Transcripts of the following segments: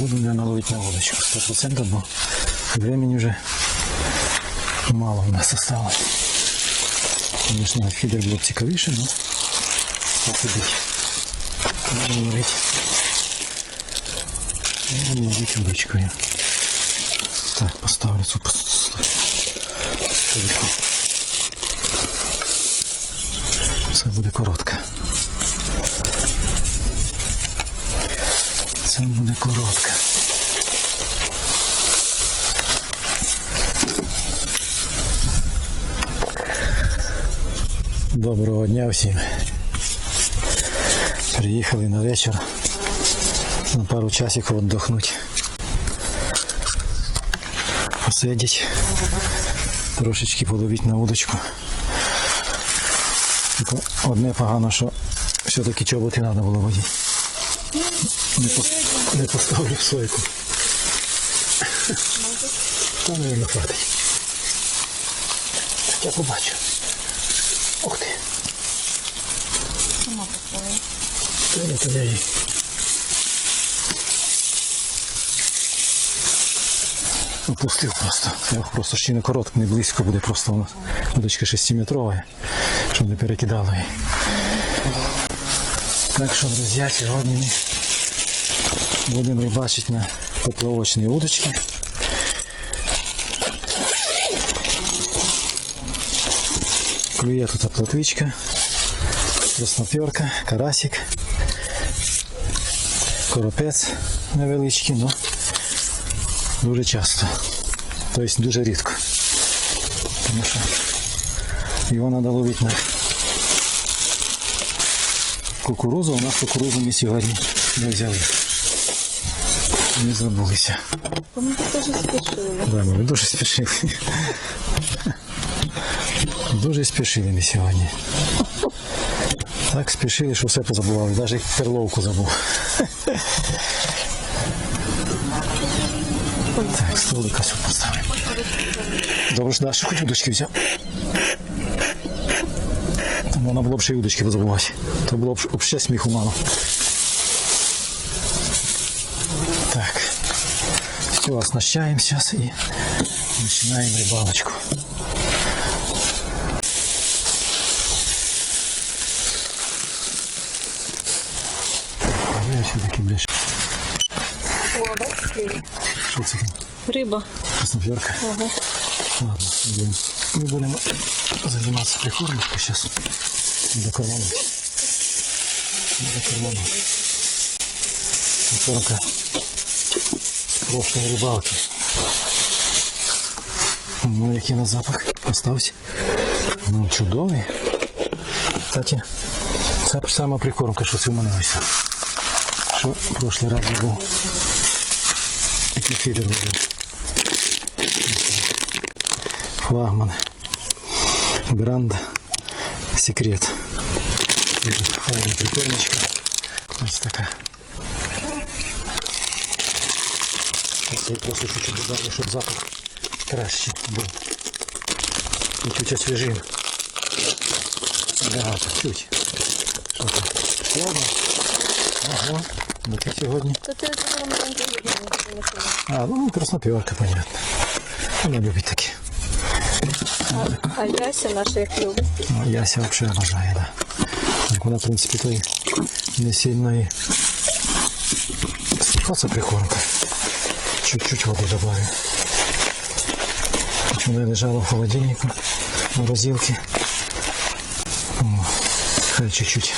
Да, буду, наверное, ловить на удочку 100%, бо времени уже мало у нас осталось. Конечно, фидер було б цікавіше, но так і бить. Будемо ловити. Будемо ловити удочкою. Так, поставлю цю пос- стойку. Це буде коротка. Це буде коротка. Доброго дня всім. Приїхали на вечір на пару часиків віддохнути. Посидіть, трошечки половити на удочку. Тільки одне погано, що все-таки чоботи треба було водити. Не, не поставлю в сойку. Та, мабуть, хватить. Так я побачу. Ух ти. Сама поставила. Та я то її. Опустив просто. Я просто ще не коротко, не близько буде просто у нас. Удочка 6-метрова, щоб не перекидало її. Так що, друзі, сьогодні будемо рибачити на поплавочні удочки. Клює тут плотвичка, красноперка, карасик, коропець невеличкий, ну дуже часто. Тобто дуже рідко. Тому що його треба ловити на кукурузу. У нас кукурузу ми сьогодні не взяли. Не забулися. Ми теж спішили. Да, ми дуже спішили. Дуже спішили ми сьогодні. Так спішили, що все позабували. Навіть перловку забув. Так, столика сюди поставимо. Добре, що Даша хоч удочки взяв. Там вона було б ще й удочки позабувати. То було б взагалі сміху мало. Все, оснащаем сейчас и начинаем рыбалочку. Я все-таки блядь. О, бачите? Що це там? Риба. Красноперка. Ага. Ладно, идем. Мы будем заниматься прикормочкой сейчас. Надо кормануть. Надо кормануть. Прикормка прошлой рыбалки. Ну, який на запах остався. Ну, чудовий. Кстати, це сама прикормка, що це в мене ось. В прошлий раз був. Який фідер був. Флагман. Гранд секрет. Файна прикормочка. Ось така. Ось я просто чуть-чуть додав, щоб запах краще був. І чуть освіжив. Да, чуть. Що там? Ладно. Ага. Ну ти сьогодні. То ти це маленький не А, ну красноперка, понятно. Вона любить таке. А Яся наша як любить. Ну, Яся взагалі обожає, да. Так вона, в принципі, то й не сильно і Оце прикормка. Чуть-чуть води добавлю. Хоч вона лежала в холодильнику, в морозилці. О, хай чуть-чуть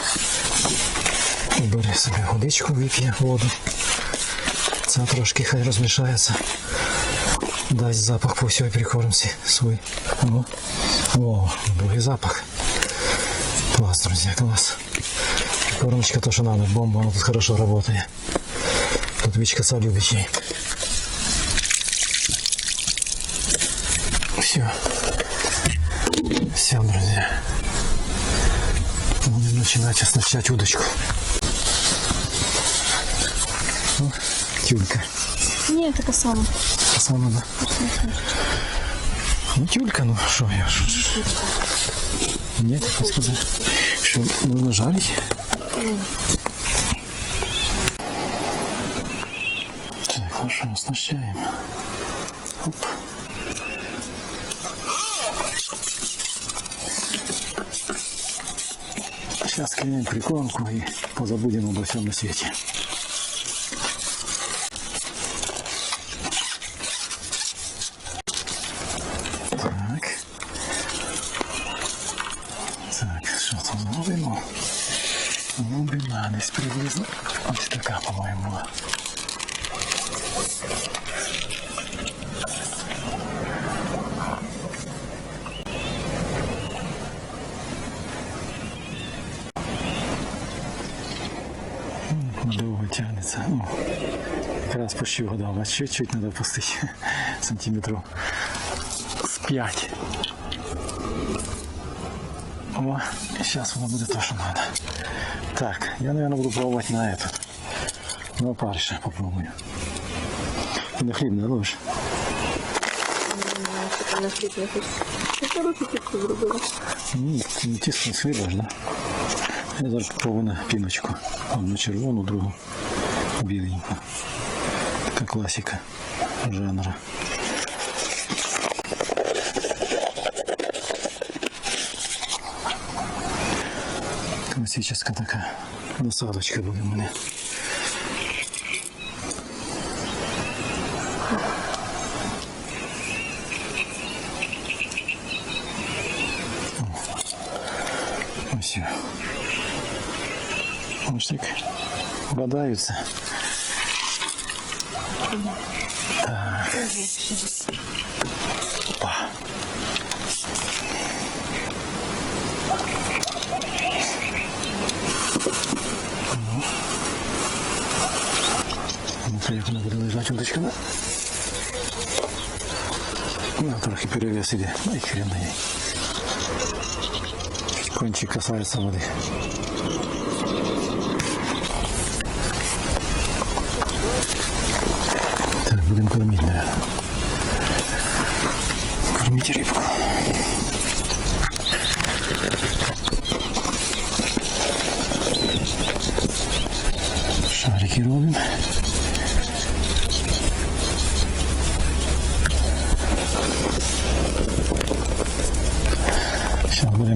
бере собі водичку, вип'є воду. Це трошки хай розмішається. Дасть запах по всій прикормці свій. О, о, другий запах. Класс, друзья, класс. Кормочка то, что надо, бомба, она тут хорошо работает. Тут вичка любит ей. Все. Будем начинать оснащать удочку. О, тюлька. Ні, така сама. Та сама, да? Ну, тюлька, ну що я що ж. Ні, так сказати. Що можна жарити? Ну що, оснащаємо. Оп. Сейчас кинем прикормку и позабудем обо всем на свете. якраз почти вгадав, а чуть-чуть треба пустити сантиметрів з 5. О, сейчас воно буде то, що надо. Так, я, наверное, буду пробовать на этот. На опарыша попробую. Ты на хліб не ложиш? Що на хліб не хочу. Ти коротку тільки зробила. Ні, не тісно з хліба ж, да? Я зараз попробую на піночку. Одну червону, другу біленьку. Така класика жанра. Класична така насадочка буде в мене. Ось. Ось так бодаються. Так. Опа. Ну, вона буде лежати удочками. Ну, трохи перевес іде. Ай, хрен на ней. Кончик касается воды.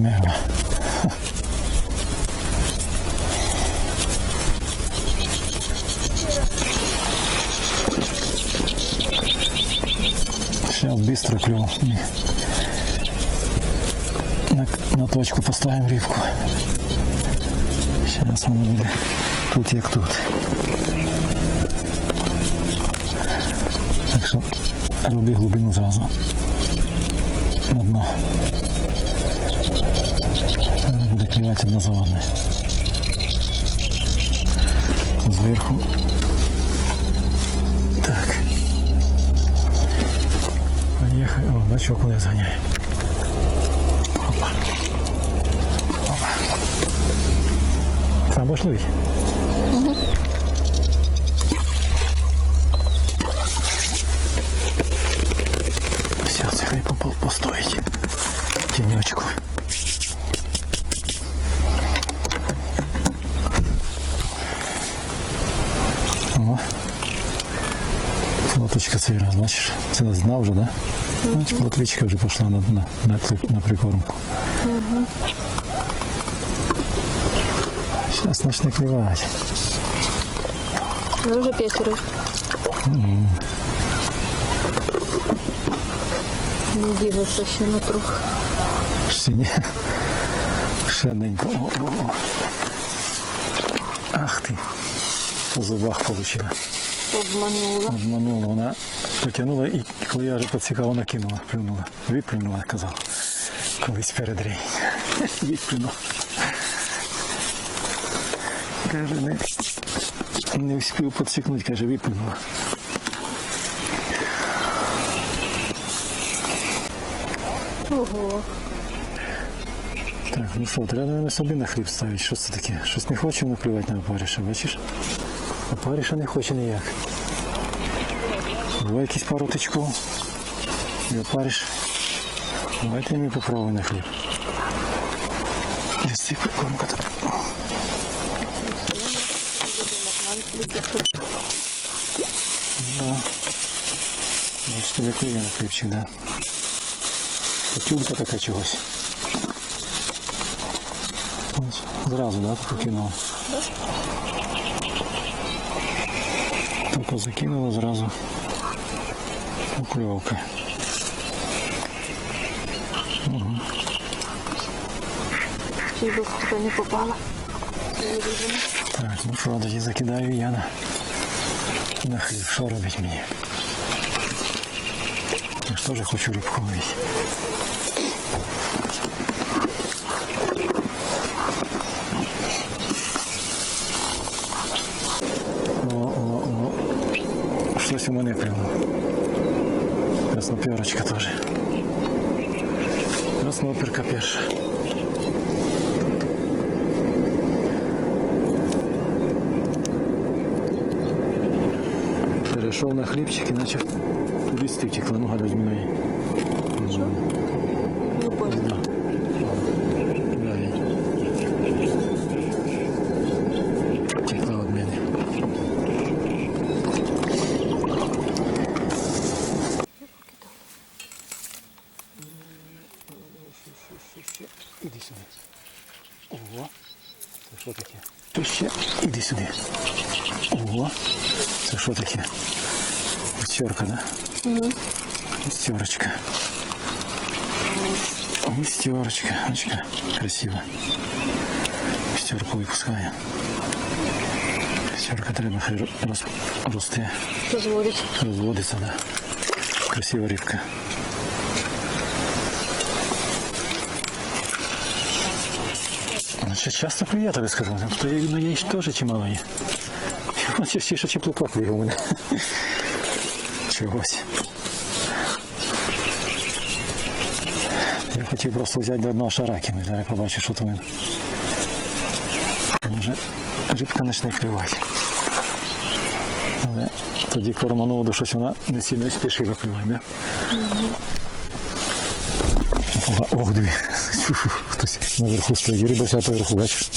Его Сейчас быстро клюв. На, на точку поставим рыбку. Сейчас воно буде тут як тут. Так що роби глибину зразу. На дно. Клювати одна. Зверху. Так. Поехали. О, бачок коли зганяє. Опа. Опа. Сам будеш ловити? Знав вже, да? Бачиш, лотвичка вже пішла на, на, на, при- на прикормку. Зараз почне клювати. Ну вже п'ятеро. Не дивиться ще на трохи. Ще ні. Ще ненько. О, о, о. Ах ти. По зубах получила. Обманула. Обманула. Вона потягнула і коли я вже поцікав, вона кинула, плюнула. Виплюнула, казав. Колись перед рейм. Виплюнула. Каже, не, не встиг підсікнути, каже, виплюнула. Ого. Так, ну що, треба, наверное, собі на хліб ставити. Що це таке? Щось не хоче наплювати на опариша, бачиш? Опариша не хоче ніяк. Давай якийсь пару тичков. І опариш. Давайте ми попробуємо на хліб. Ось цей прикормка тут. Да. Бачите, як є на хлібчик, да. Тюлька така чогось. Ось, Зразу, да, покинула. Тільки закинула зразу. Укльовка. Чий би хто не попала. Так, ну що, тоді закидаю я на, на хліб. Що робить мені? Я ж теж хочу рибку ловити. Красноперочка теж. Красноперка перша. Перейшов на хлібчик і почав туристи втекли, ну гадать мною. Густерочка. Очка. Красиво. Густерку випускає. Густерка треба хай роз, росте, Дозволить. розводиться, да. Красива рибка. Значить, часто клює, я тобі скажу. То я, ну, є теж чимало є. Частіше чеплука клює у мене. Чогось. хотів просто взяти до одного шаракіну, зараз побачу, що то він. Може, рибка почне клювати. Але тоді кормануло, до щось вона не сильно спішила клювати, да? Ого, Ох, диви. Фу-фу, Хтось наверху стоїть. Риба вся поверху, бачиш?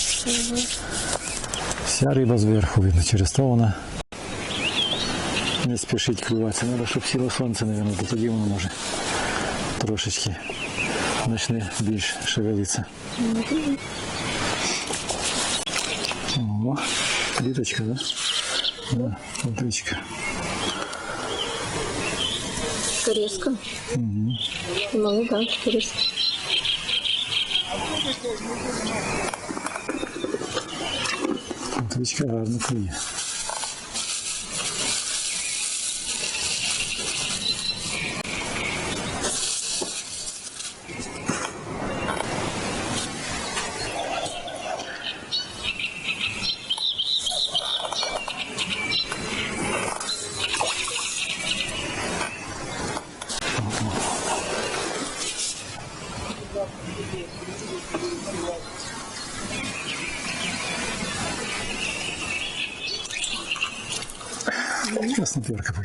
Вся риба зверху видно, через то вона не спішить клюватися. Треба, щоб сіло сонце, мабуть, то тоді воно може трошечки почне більш шевелитися. О, кліточка, да? Да, кліточка. Резко. Угу. Молода, резко. Кліточка гарно клює.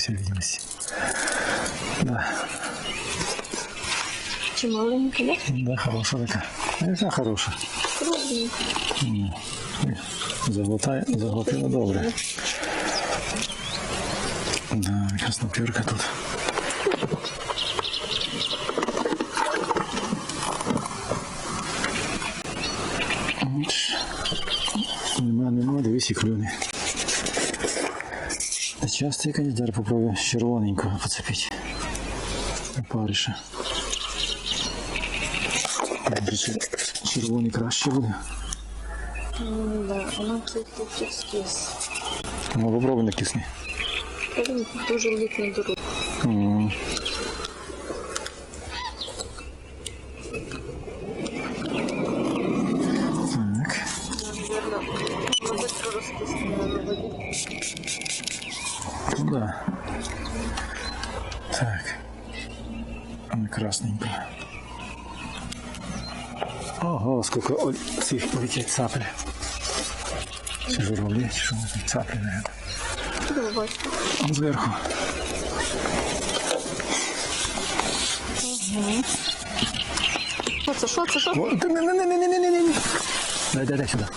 Всей видимости. Да, Чи маленька, да? да, хорошая такая. Это хорошая. Кругленька. Заглотає, заглотила добре. Да, красноперка тут. Нема, нема, дивись і клюне. Часто я, конечно, зараз попробую з червоненького поцепити. Опариша. Може, червоний краще буде. М, Да, вона тут тут скис. Ну, попробуй на кисні. Він дуже липне до рук. М. Так. Вона быстро розпустила на воді. Ну да. Так. Она красненькая. Ого, сколько цих летит цапель. Чи журавлі, чи що там цаплі, наверное. Он зверху. Що це, що це, що це? О, да не, не, не, не, не, не, не, не. Дай, дай, дай сюда.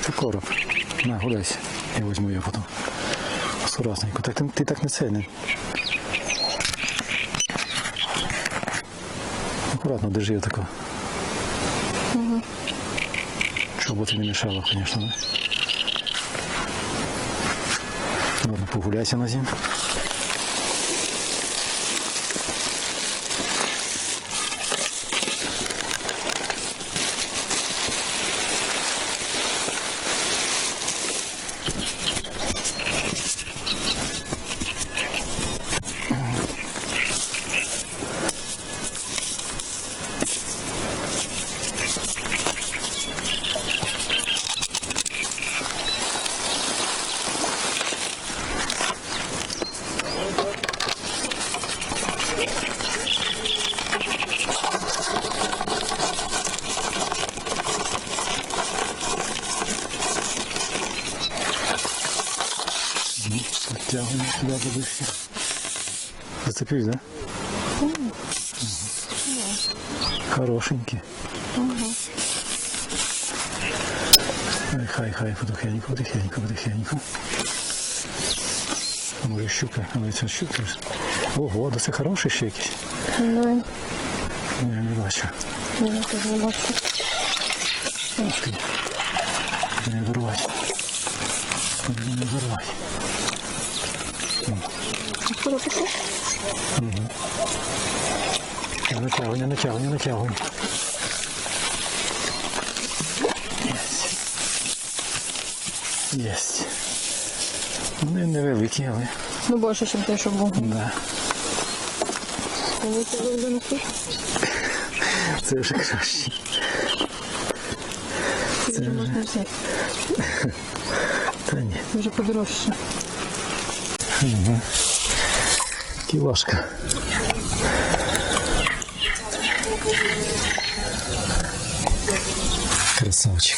Це короб. На, гуляйся. Я возьму ее потом. Аккуратненько. Так ти, ти так не цельний. Аккуратно держи його тако. Щоб ти не мішало, звісно, да? Ладно, погуляйся на зим. Зацепились, да? Хорошенький. Ай, хай, хай, потихеньку, потихеньку, потихеньку. А Може щука, але це щука. Ого, да це хороший ще якийсь. Ну, Я не бачу. я теж не бачу. Ух ти. Не вирвай. Не вирвай Що це таке? Не натягуй, не натягуй, не натягуй. Єсть. Вони невеликі, але Ну, більше, ніж те, що був. да. Мені це вже не тут. Це вже краще. Це вже можна взяти. Та ні. Вже подорожче. Кілошка. Красавчик.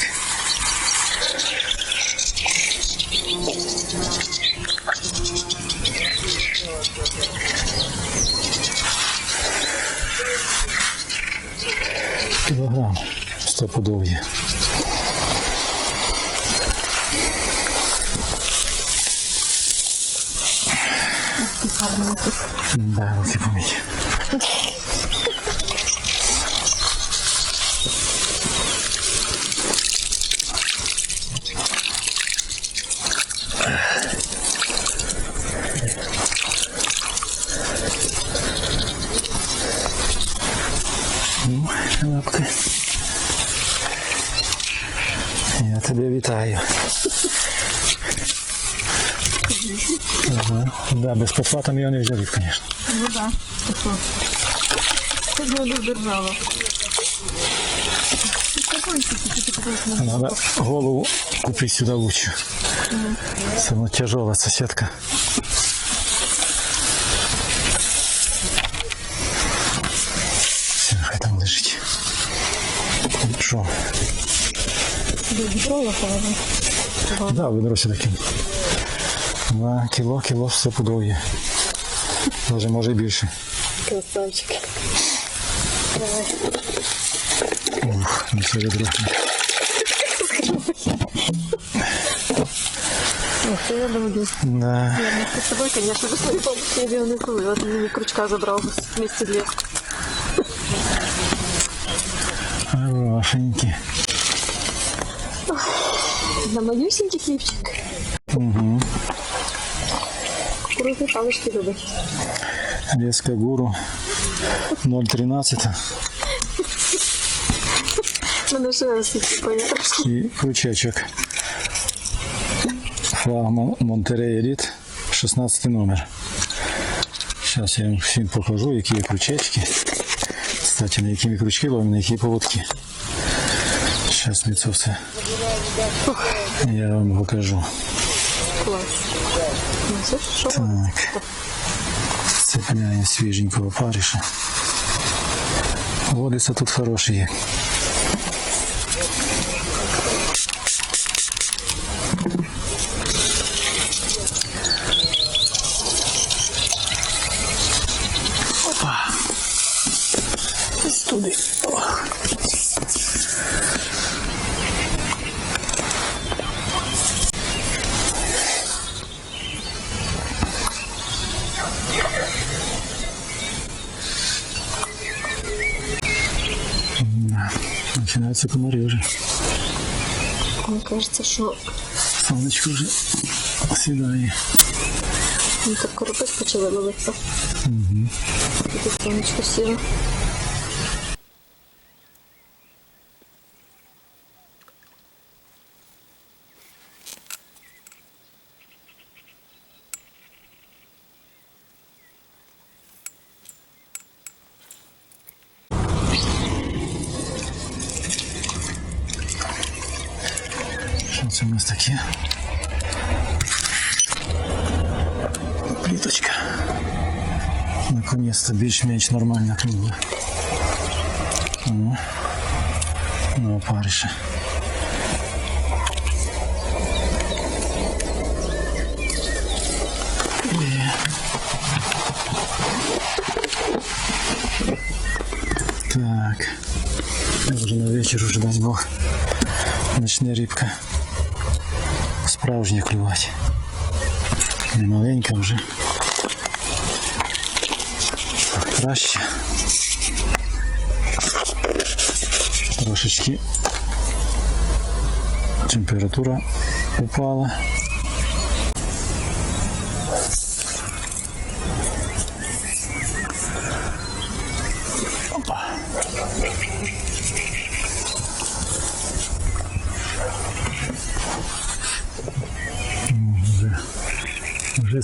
Кілограм стопудов є. Да, руки помить. Ну, лапки. Я тебе вітаю. Ага. Да, без там його не взяли, звісно. Ну так. Це ж не держава. Надо голову купить сюда лучше. Самая тяжелая соседка. Все, хай там лежить. Що? Да, ведро сюди кину. На кіло, кіло все подов'є. Може, може і більше. Красавчик. Ух, ну це ведро. Ох, це я думаю, Да. я не з собою, звісно, без своєї помощи я б його не зловила. От мені крючка забрав вместе з лєвкою. Хорошенький. На малюсенький хлібчик. Угу. Кукурузні палички любить. Леска гуру 0,13 Мене ще освітлі трошки. і крючечок. Флагман Монтерей Еліт 16 номер. Зараз я вам всім покажу, які є крючечки. Кстати, на які ми крючки ловимо, на які поводки. Зараз ми це все я вам покажу. Клас. Ну, це ж що? Так. Цепляємо свіженького париша. Водиться тут хороший є. Починаються комарі вже. Мені кажеться, що Сонечко вже сідає. ну, так коропець почали ловити. Угу. І тут сонечко сіло. це у нас таке? Пліточка. Наконец-то більш-менш нормальна книга. О, на опарише. Є. Так. Може на вечір уже дасть Бог. Начне рибка. Справжня клювати. Не маленька вже. Краще. Трошечки температура упала.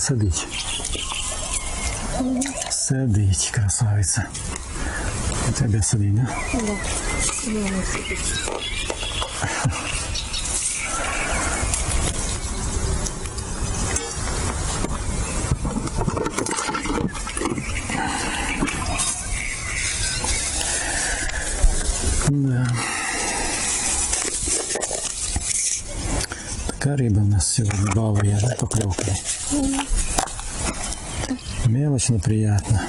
Сидить. Сидить, красавиця. У тебе сидить, да? Да. Така риба у нас сьогодні балує, да, поклевками. Мелочь неприятно.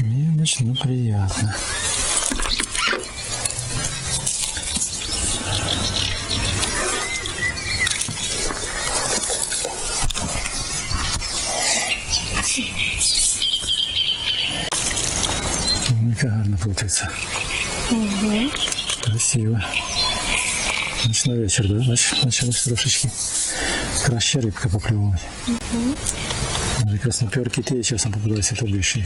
Мелочь неприятно. Яка Красиво. Значить, на вечір, да? Значить, почалось трошечки краще рибка поклювати. Може, красноперки ті часом попадаються побільші.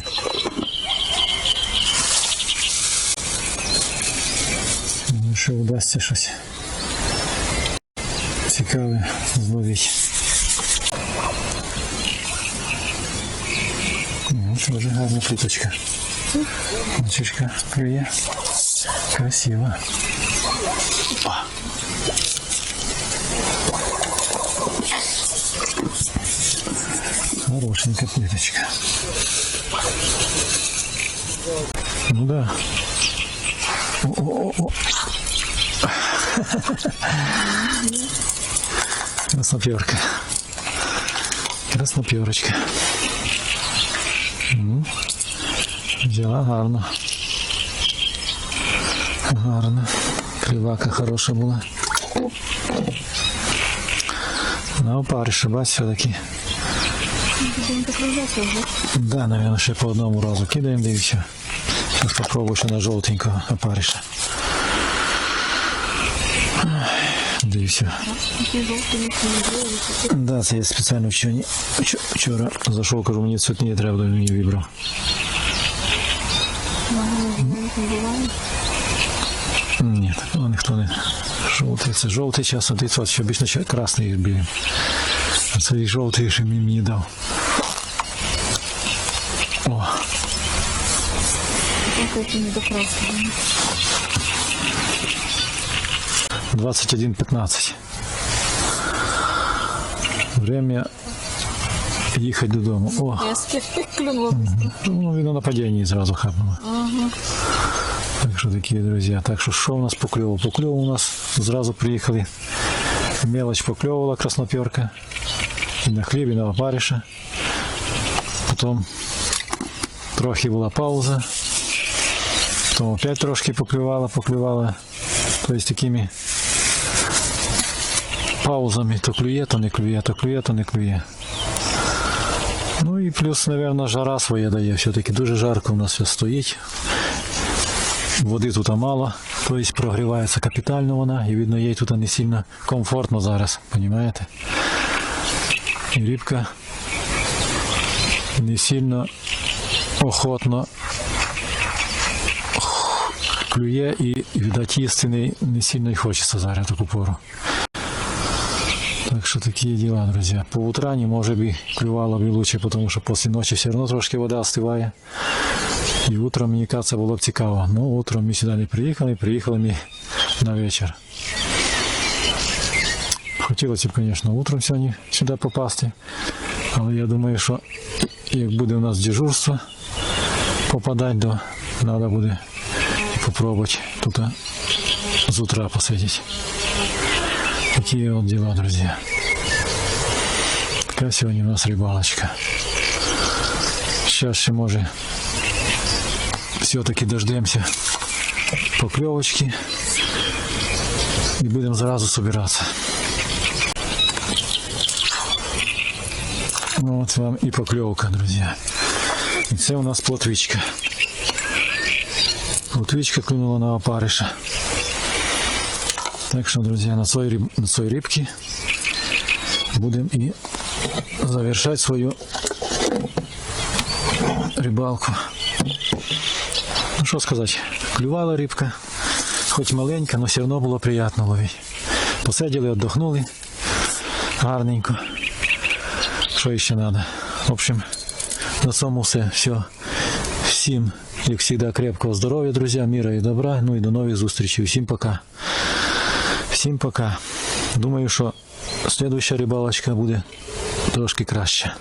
Ну, що вдасться щось цікаве зловити. Ну, що вже гарна пліточка. Мальчишка клює. Красиво. Опа. Хорошенькая плиточка. Ну да. О-о-о. Красноперка. Красноперочка. Взяла гарно. Гарно. Клевака хорошая была. Ну, пары шибать все-таки. Да, наверное, ще по одному разу кидаємо, дивіться. Сейчас попробую ще на жовтенького опариша. Дивіться. Да, це я спеціально вчора зайшов, кажу, мені цвітні треба, мені вибрав. ніхто не. Жовтий, це жовтий час, а ти це ще обично ще красний їх білий. А це і жовтий, що мені, мені дав. О, Так це не до красного. 21.15. Время їхати додому. О, Я скільки клюнула. ну, видно, нападіння зразу хапнуло. Так що такі, друзі. Так що що у нас покльово? Покльово у нас зразу приїхали. Мелочь покльовувала красноперка. І на хліб, і на опариша. Потім трохи була пауза. Потім опять трошки поклювала, поклювала. Тобто такими паузами то клює, то не клює, то клює, то не клює. Ну і плюс, мабуть, жара своє дає. Все-таки дуже жарко у нас все стоїть. Води тут мало, тобто прогрівається капітально вона, і видно, їй тут не сильно комфортно зараз, розумієте? І рибка не сильно охотно клює і, і видать, їсти не, не сильно й хочеться зараз таку пору. Так что такие дела, друзья. По утране, может быть, клювало бы лучше, потому что после ночи все равно трошки вода остывает. И утром, мені кажется, було б цікаво. Ну, утром ми сюди не приїхали, приїхали ми на вечір. Хотілося б, звісно, утром сьогодні сюди попасти. Але я думаю, що як буде у нас дежурство попадати, то треба буде попробувати тут з утра посидіти. Такие вот дела, друзья. Такая сегодня у нас рыбалочка. Сейчас ще може все-таки дождемся поклевочки и будем сразу собираться. Ну, Вот вам и поклевка, друзья. И це у нас плотвичка. Плотвичка клюнула на опариша. Так що, друзі, на цій, риб, на цій рибці будемо і завершати свою рибалку. Ну що сказати, клювала рибка, хоч маленька, але все одно було приємно ловити. Посиділи, віддохнули гарненько. Що ще треба? В общем, на цьому все. все. Всім, як завжди, крепкого здоров'я, друзі, міра і добра. Ну і до нових зустрічей. Всім пока. Всім пока. Думаю, що слідуюча рибалочка буде трошки краще.